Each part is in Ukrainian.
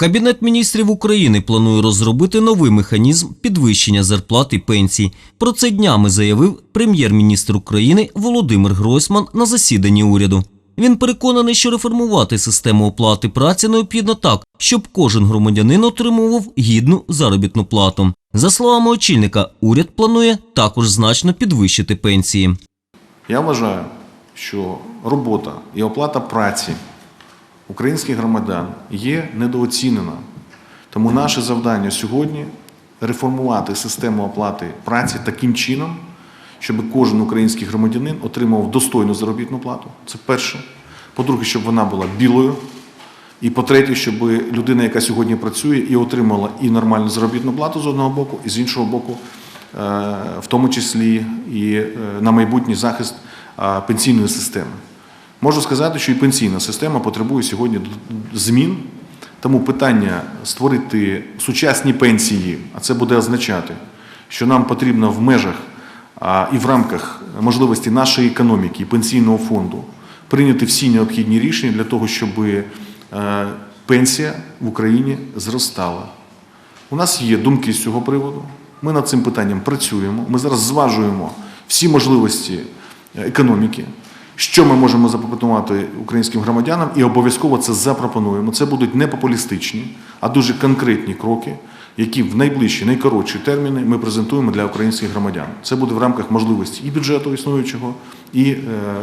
Кабінет міністрів України планує розробити новий механізм підвищення зарплат і пенсій. Про це днями заявив прем'єр-міністр України Володимир Гройсман на засіданні уряду. Він переконаний, що реформувати систему оплати праці необхідно так, щоб кожен громадянин отримував гідну заробітну плату. За словами очільника, уряд планує також значно підвищити пенсії. Я вважаю, що робота і оплата праці українських громадян є недооцінена. Тому наше завдання сьогодні реформувати систему оплати праці таким чином, щоб кожен український громадянин отримав достойну заробітну плату. Це перше. По-друге, щоб вона була білою. І по-третє, щоб людина, яка сьогодні працює, і отримала і нормальну заробітну плату з одного боку, і з іншого боку, е, в тому числі і е, на майбутній захист е, пенсійної системи. Можу сказати, що і пенсійна система потребує сьогодні змін. Тому питання створити сучасні пенсії, а це буде означати, що нам потрібно в межах і в рамках можливості нашої економіки і пенсійного фонду прийняти всі необхідні рішення для того, щоб е, пенсія в Україні зростала. У нас є думки з цього приводу. Ми над цим питанням працюємо. Ми зараз зважуємо всі можливості е, економіки, що ми можемо запропонувати українським громадянам, і обов'язково це запропонуємо. Це будуть не популістичні, а дуже конкретні кроки, які в найближчі, найкоротші терміни ми презентуємо для українських громадян. Це буде в рамках можливості і бюджету існуючого, і е,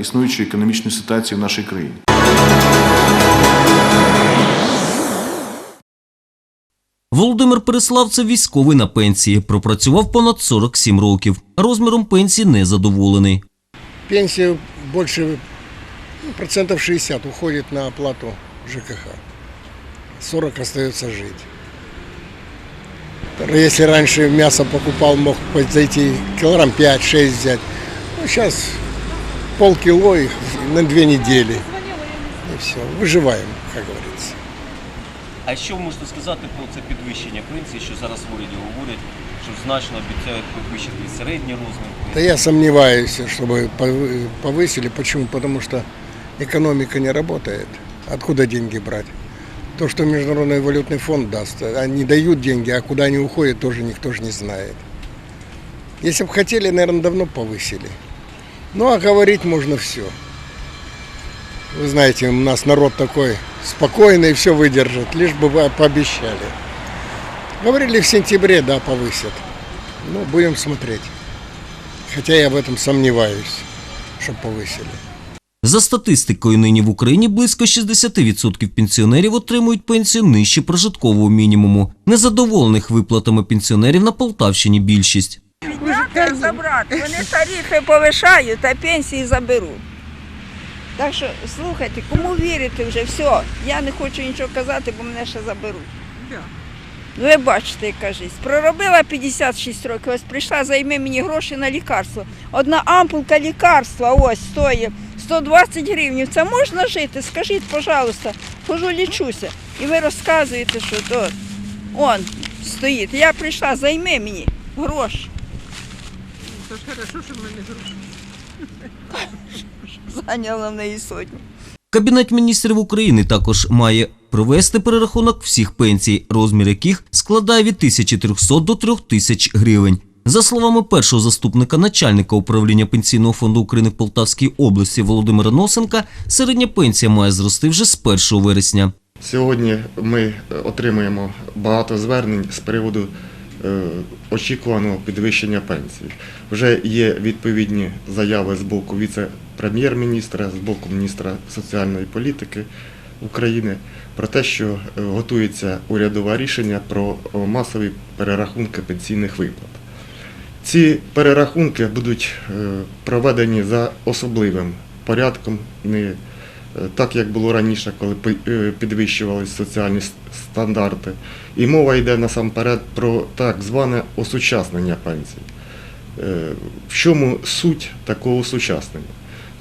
існуючої економічної ситуації в нашій країні. Володимир Переславцев військовий на пенсії, пропрацював понад 47 років. Розміром пенсії незадоволений. Пенсия больше ну, процентов 60 уходит на оплату ЖКХ. 40 остается жить. Если раньше мясо покупал, мог зайти килограмм 5-6 взять. Ну, сейчас полкило их на две недели. И все. Выживаем, как говорится. А що ви можете сказати про це підвищення пенсії, що зараз в уряді говорять, що значно обіцяють підвищити і середній розмір Да пенсії? я сомневаюсь, чтобы повы- повысили. Почему? Потому что экономика не работает. Откуда деньги брать? То, что Международный валютный фонд даст, они дают деньги, а куда они уходят, тоже никто же не знает. Если бы хотели, наверное, давно повысили. Ну, а говорить можно все. Вы знаете, у нас народ такой спокойный, все выдержит, лишь бы вы пообещали. Говорили в сентябре, да, повысят. Ну, будем смотреть. Хотя я в этом сомневаюсь, что повысили. За статистикою, нині в Україні близько 60% пенсіонерів отримують пенсію нижче прожиткового мінімуму. Незадоволених виплатами пенсіонерів на Полтавщині більшість. Як забрати? Вони тарифи повишають, а пенсії заберуть. Так що слухайте, кому вірити вже, все. Я не хочу нічого казати, бо мене ще заберуть. Ну, ви бачите, яка життя. Проробила 56 років, ось прийшла, займи мені гроші на лікарство. Одна ампулка лікарства ось стоїть 120 гривень. Це можна жити? Скажіть, пожалуйста, хожу лічуся. І ви розказуєте, що то он стоїть. Я прийшла, займи мені гроші. Це ж хорошо, що в мене гроші. Зайняла в неї сотню. Кабінет міністрів України також має провести перерахунок всіх пенсій, розмір яких складає від 1300 до 3000 гривень. За словами першого заступника начальника управління пенсійного фонду України в Полтавській області Володимира Носенка, середня пенсія має зрости вже з 1 вересня. Сьогодні ми отримуємо багато звернень з приводу е, очікуваного підвищення пенсії. Вже є відповідні заяви з боку віце-прем'єр-міністра, з боку міністра соціальної політики України про те, що е, готується урядове рішення про е, масові перерахунки пенсійних виплат. Ці перерахунки будуть е, проведені за особливим порядком, не так як було раніше, коли підвищувалися соціальні стандарти. І мова йде насамперед про так зване осучаснення пенсій. В чому суть такого осучаснення?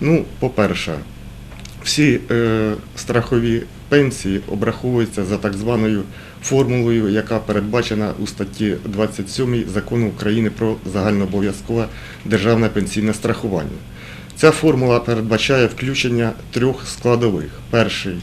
Ну, по-перше, всі е, страхові пенсії обраховуються за так званою формулою, яка передбачена у статті 27 Закону України про загальнообов'язкове державне пенсійне страхування. Ця формула передбачає включення трьох складових. Перший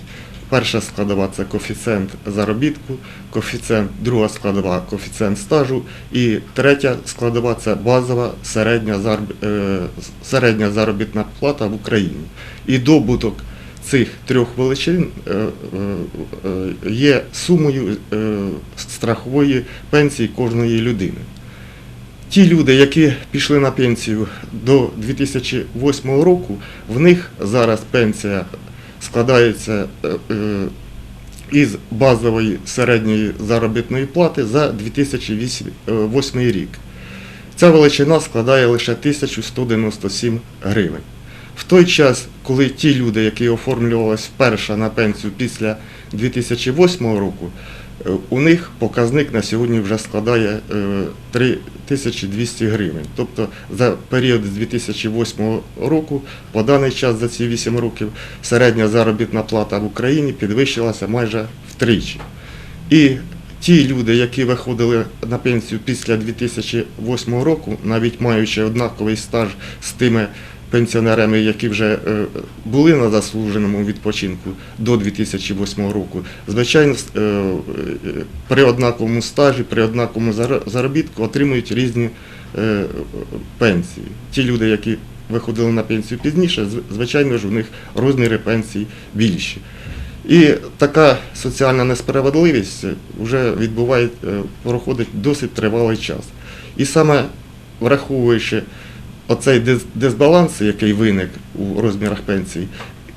Перша складова це коефіцієнт заробітку, коефіцієнт, друга складова коефіцієнт стажу, і третя складова це базова середня, е, середня заробітна плата в Україні. І добуток цих трьох величин е, е, є сумою страхової пенсії кожної людини. Ті люди, які пішли на пенсію до 2008 року, в них зараз пенсія складається е, е, із базової середньої заробітної плати за 2008 рік. Ця величина складає лише 1197 гривень. В той час, коли ті люди, які оформлювалися вперше на пенсію після 2008 року, е, у них показник на сьогодні вже складає е, 3200 гривень. Тобто за період з 2008 року, по даний час за ці 8 років, середня заробітна плата в Україні підвищилася майже втричі. І ті люди, які виходили на пенсію після 2008 року, навіть маючи однаковий стаж з тими пенсіонерами, які вже е, були на заслуженому відпочинку до 2008 року, звичайно, е, при однаковому стажі, при однаковому заробітку отримують різні е, пенсії. Ті люди, які виходили на пенсію пізніше, звичайно ж, у них розміри пенсій більші. І така соціальна несправедливість вже відбуває, е, проходить досить тривалий час. І саме враховуючи оцей дисбаланс, який виник у розмірах пенсій,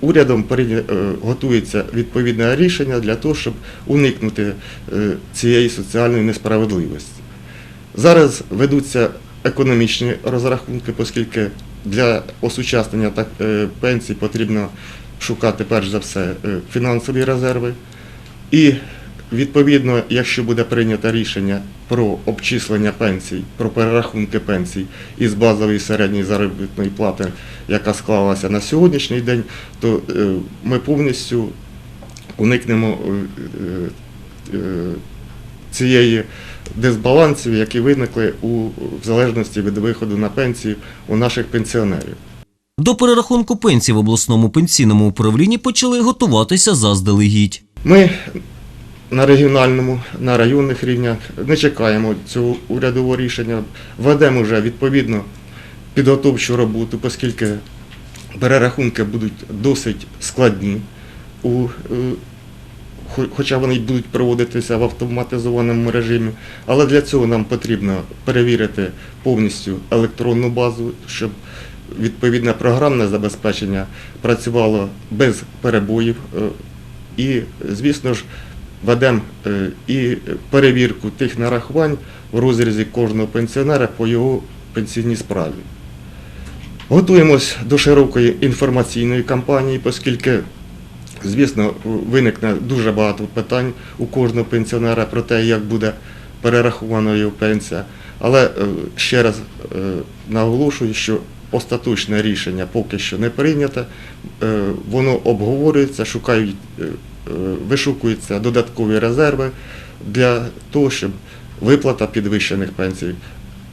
урядом е, готується відповідне рішення для того, щоб уникнути е, цієї соціальної несправедливості. Зараз ведуться економічні розрахунки, оскільки для осучаснення пенсій потрібно шукати перш за все е, фінансові резерви. І відповідно, якщо буде прийнято рішення про обчислення пенсій, про перерахунки пенсій із базової середньої заробітної плати, яка склалася на сьогоднішній день, то е, ми повністю уникнемо е, цієї дисбалансів, які виникли у в залежності від виходу на пенсію у наших пенсіонерів. До перерахунку пенсій в обласному пенсійному управлінні почали готуватися заздалегідь. Ми на регіональному, на районних рівнях не чекаємо цього урядового рішення, ведемо вже відповідно підготовчу роботу, оскільки перерахунки будуть досить складні, у, е, хоча вони будуть проводитися в автоматизованому режимі. Але для цього нам потрібно перевірити повністю електронну базу, щоб відповідне програмне забезпечення працювало без перебоїв. е, І, звісно ж, ведемо е, і перевірку тих нарахувань в розрізі кожного пенсіонера по його пенсійній справі. Готуємось до широкої інформаційної кампанії, оскільки, звісно, виникне дуже багато питань у кожного пенсіонера про те, як буде перерахована його пенсія. Але е, ще раз наголошую, що остаточне рішення поки що не прийнято. Е, Воно обговорюється, шукають, е, е, вишукуються додаткові резерви для того, щоб виплата підвищених пенсій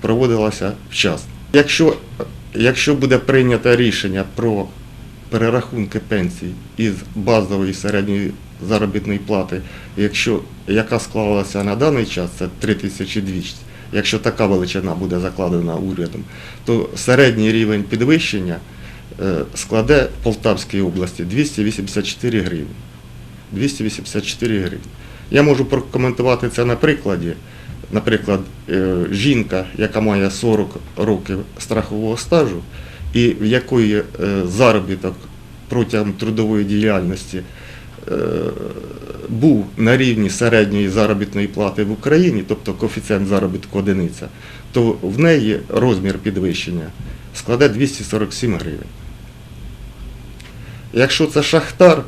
проводилася вчасно. Якщо, якщо буде прийнято рішення про перерахунки пенсій із базової середньої заробітної плати, якщо, яка склалася на даний час, це 3200, якщо така величина буде закладена урядом, то середній рівень підвищення е, складе в Полтавській області 284 гривні. 284 гривні. Я можу прокоментувати це на прикладі. Наприклад, е, жінка, яка має 40 років страхового стажу, і в якої е, заробіток протягом трудової діяльності був на рівні середньої заробітної плати в Україні, тобто коефіцієнт заробітку одиниця, то в неї розмір підвищення складе 247 гривень. Якщо це шахтар,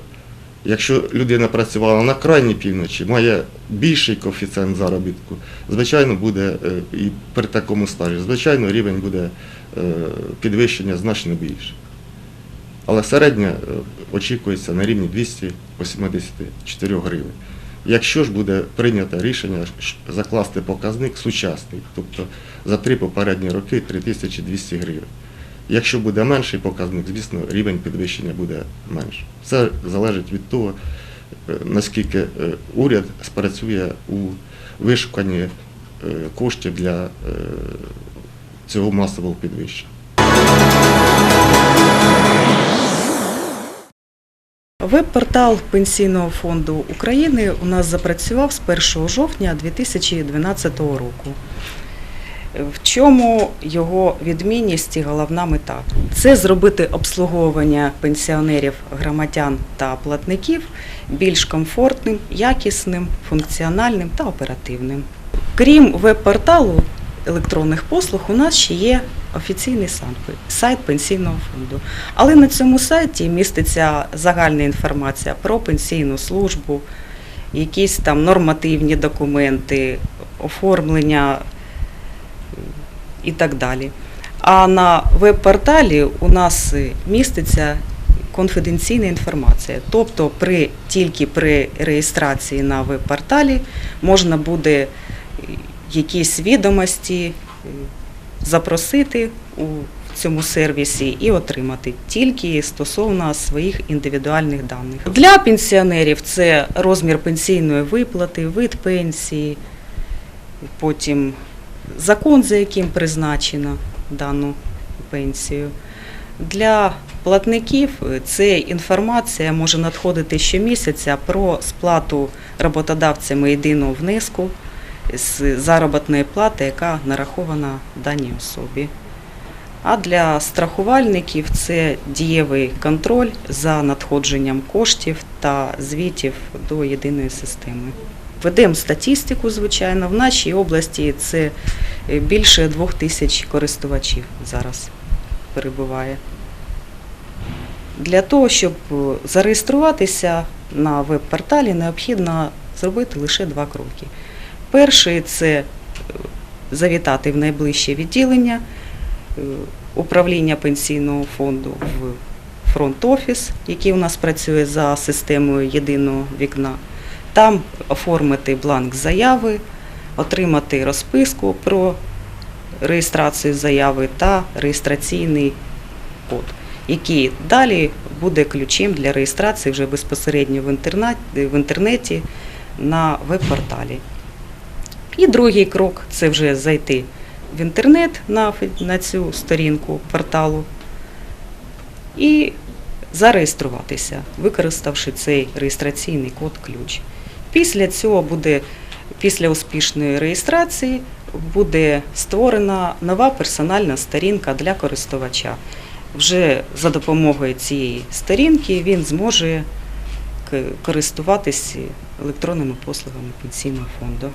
якщо людина працювала на крайній півночі, має більший коефіцієнт заробітку, звичайно, буде е, і при такому стажі, звичайно, рівень буде е, підвищення значно більше. Але середня е, очікується на рівні 284 гривень. Якщо ж буде прийнято рішення закласти показник сучасний, тобто за три попередні роки 3200 гривень. Якщо буде менший показник, звісно, рівень підвищення буде менший. Це залежить від того, е, наскільки е, уряд спрацює у вишуканні е, коштів для цього масового підвищення. Веб-портал Пенсійного фонду України у нас запрацював з 1 жовтня 2012 року. В чому його відмінність і головна мета? Це зробити обслуговування пенсіонерів, громадян та платників більш комфортним, якісним, функціональним та оперативним. Крім веб-порталу електронних послуг, у нас ще є офіційний сайт- сайт пенсійного фонду. Але на цьому сайті міститься загальна інформація про пенсійну службу, якісь там нормативні документи, оформлення і так далі. А на веб-порталі у нас міститься конфіденційна інформація. Тобто при, тільки при реєстрації на веб-порталі можна буде е, якісь відомості запросити у цьому сервісі і отримати тільки стосовно своїх індивідуальних даних. Для пенсіонерів це розмір пенсійної виплати, вид пенсії, потім закон, за яким призначено дану пенсію. Для платників це інформація може надходити щомісяця про сплату роботодавцями єдиного внеску з заробітної плати, яка нарахована даній особі. А для страхувальників це дієвий контроль за надходженням коштів та звітів до єдиної системи. Ведемо статистику, звичайно. В нашій області це е, більше двох тисяч користувачів зараз перебуває. Для того, щоб е, зареєструватися на веб-порталі, необхідно зробити лише два кроки. Перший це е, завітати в найближче відділення е, управління пенсійного фонду в фронт-офіс, який у нас працює за системою єдиного вікна. Там оформити бланк заяви, отримати розписку про реєстрацію заяви та реєстраційний код, який далі буде ключем для реєстрації вже безпосередньо в інтернеті на веб-порталі. І другий крок це вже зайти в інтернет на, на цю сторінку порталу і зареєструватися, використавши цей реєстраційний код ключ. Після цього буде, після успішної реєстрації, буде створена нова персональна сторінка для користувача. Вже за допомогою цієї сторінки він зможе користуватися електронними послугами пенсійного фонду.